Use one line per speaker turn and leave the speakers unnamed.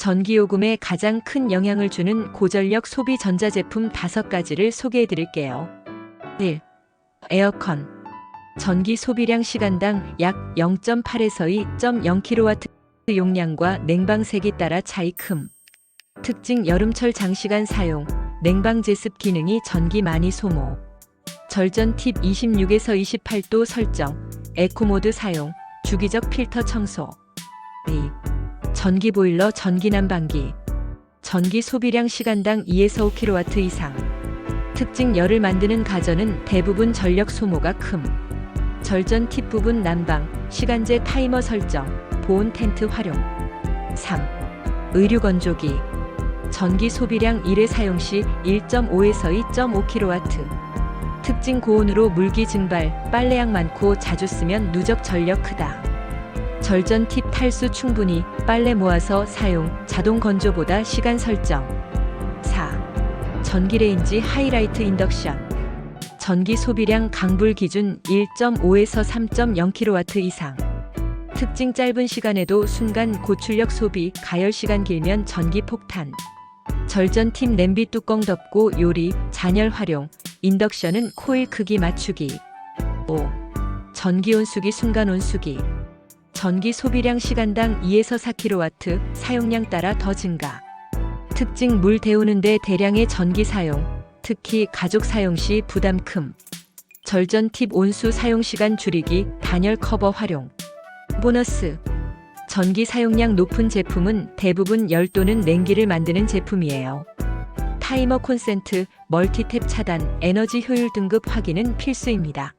전기요금에 가장 큰 영향을 주는 고전력 소비 전자제품 5가지를 소개해 드릴게요. 1. 에어컨. 전기 소비량 시간당 약 0.8에서 2.0kW 용량과 냉방색이 따라 차이 큼. 특징 여름철 장시간 사용, 냉방 제습 기능이 전기 많이 소모. 절전 팁 26에서 28도 설정, 에코모드 사용, 주기적 필터 청소. 2. 전기 보일러 전기 난방기. 전기 소비량 시간당 2에서 5kW 이상. 특징 열을 만드는 가전은 대부분 전력 소모가 큼. 절전 팁 부분 난방, 시간제 타이머 설정, 보온 텐트 활용. 3. 의류 건조기. 전기 소비량 1회 사용 시 1.5에서 2.5kW. 특징 고온으로 물기 증발, 빨래양 많고 자주 쓰면 누적 전력 크다. 절전 팁 탈수 충분히 빨래 모아서 사용, 자동 건조보다 시간 설정. 4. 전기레인지 하이라이트 인덕션. 전기 소비량 강불 기준 1.5에서 3.0kW 이상. 특징 짧은 시간에도 순간 고출력 소비, 가열 시간 길면 전기 폭탄. 절전 팁 냄비 뚜껑 덮고 요리, 잔열 활용, 인덕션은 코일 크기 맞추기. 5. 전기 온수기 순간 온수기. 전기 소비량 시간당 2에서 4kW, 사용량 따라 더 증가. 특징 물 데우는데 대량의 전기 사용, 특히 가족 사용 시 부담 큼. 절전 팁 온수 사용 시간 줄이기, 단열 커버 활용. 보너스. 전기 사용량 높은 제품은 대부분 열 또는 냉기를 만드는 제품이에요. 타이머 콘센트, 멀티탭 차단, 에너지 효율 등급 확인은 필수입니다.